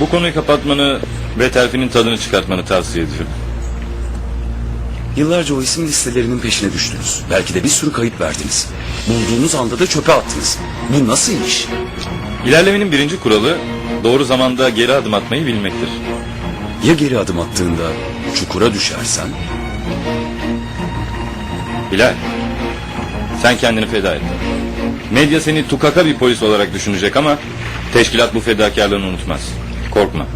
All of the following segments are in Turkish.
Bu konuyu kapatmanı ve terfinin tadını çıkartmanı tavsiye ediyorum. Yıllarca o isim listelerinin peşine düştünüz. Belki de bir sürü kayıp verdiniz. Bulduğunuz anda da çöpe attınız. Bu nasıl iş? İlerlemenin birinci kuralı doğru zamanda geri adım atmayı bilmektir. Ya geri adım attığında çukura düşersen? Bilal, sen kendini feda et. Medya seni tukaka bir polis olarak düşünecek ama teşkilat bu fedakarlığını unutmaz. Korkma.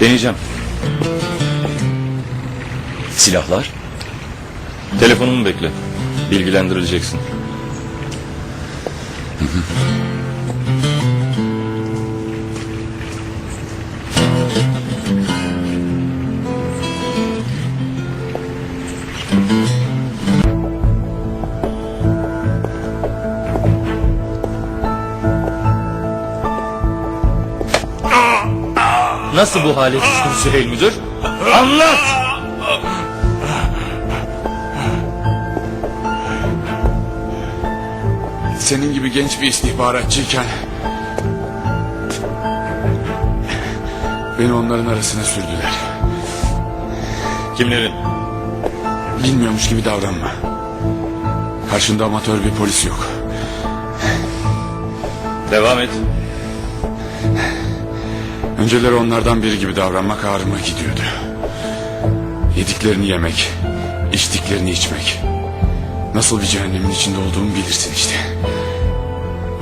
Deneyeceğim. Silahlar? Telefonumu bekle. Bilgilendirileceksin. Nasıl bu hale düştün Süheyl Müdür? Anlat! Senin gibi genç bir istihbaratçıyken... Beni onların arasına sürdüler. Kimlerin? Bilmiyormuş gibi davranma. Karşında amatör bir polis yok. Devam et. Önceleri onlardan biri gibi davranmak ağrıma gidiyordu. Yediklerini yemek, içtiklerini içmek. Nasıl bir cehennemin içinde olduğumu bilirsin işte.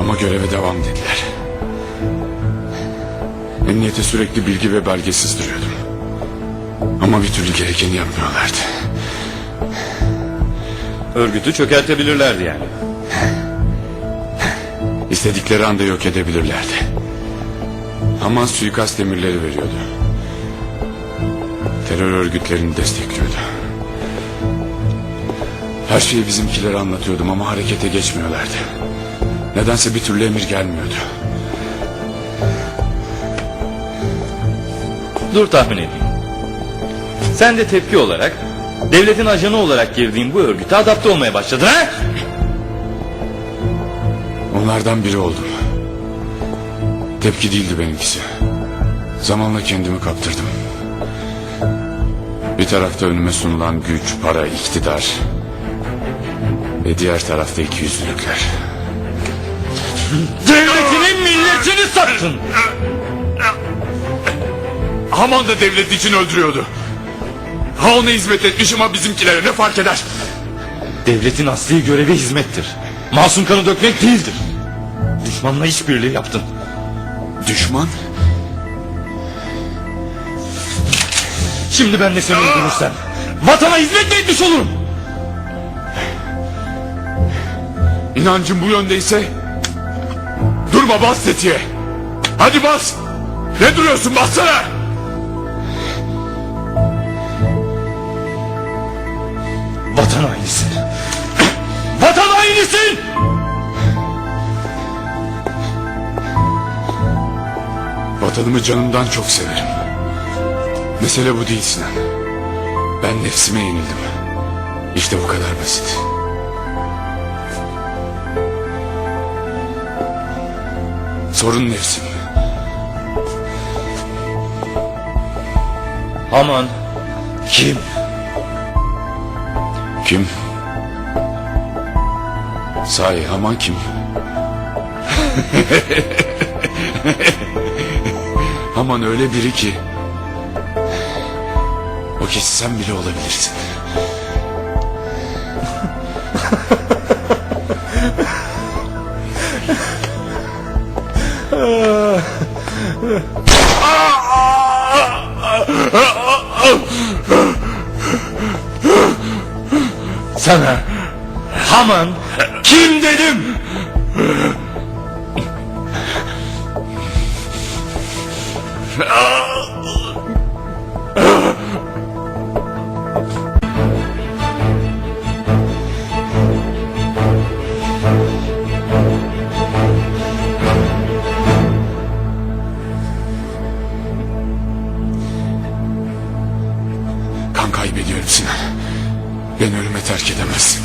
Ama göreve devam dediler. Emniyete sürekli bilgi ve belge sızdırıyordum. Ama bir türlü gerekeni yapmıyorlardı. Örgütü çökertebilirlerdi yani. İstedikleri anda yok edebilirlerdi. Haman suikast emirleri veriyordu. Terör örgütlerini destekliyordu. Her şeyi bizimkilere anlatıyordum ama harekete geçmiyorlardı. Nedense bir türlü emir gelmiyordu. Dur tahmin edeyim. Sen de tepki olarak devletin ajanı olarak girdiğin bu örgüte adapte olmaya başladın ha? Onlardan biri oldum. Tepki değildi benimkisi. Zamanla kendimi kaptırdım. Bir tarafta önüme sunulan güç, para, iktidar. Ve diğer tarafta iki yüzlülükler. Devletinin milletini sattın. Haman da devlet için öldürüyordu. Ha ona hizmet etmiş ama bizimkilere ne fark eder? Devletin asli görevi hizmettir. Masum kanı dökmek değildir. Düşmanla işbirliği yaptın. Düşman? Şimdi ben de seni öldürürsem vatana hizmet mi etmiş olurum? İnancın bu yöndeyse... Durma bas tetiğe. Hadi bas. Ne duruyorsun bassana. Vatan hainisin. Vatan hainisin! Vatanımı canımdan çok severim. Mesele bu değil Sinan. Ben nefsime yenildim. İşte bu kadar basit. Sorun nefsim. Aman kim? Kim? Sahi aman kim? aman öyle biri ki. O kişi sen bile olabilirsin. Sana Haman kim dedim? Kan kaybediyorum Sinan. Beni ölüme terk edemezsin.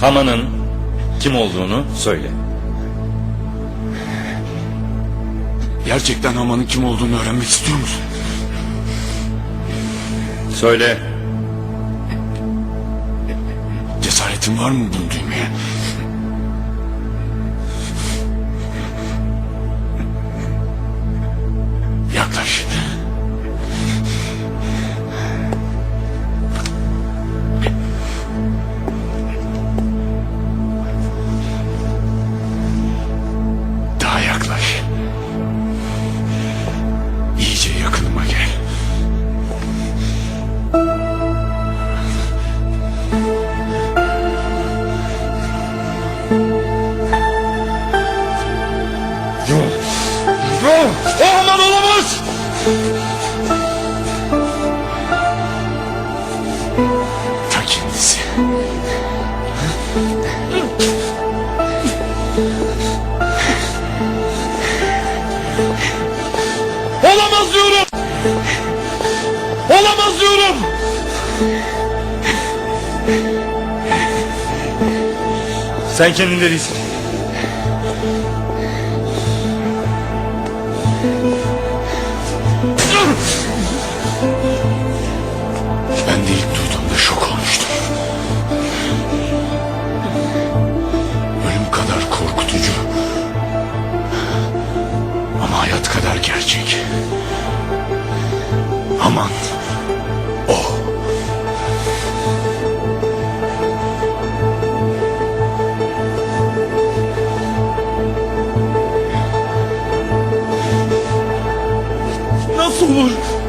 Haman'ın Kim olduğunu söyle. Gerçekten Haman'ın kim olduğunu öğrenmek istiyor musun? Söyle. Cesaretin var mı bunu duymaya? Diyorum! Sen kendinde değilsin. Ben de ilk duyduğumda şok olmuştum. Ölüm kadar korkutucu. Ama hayat kadar gerçek. Aman. Dur.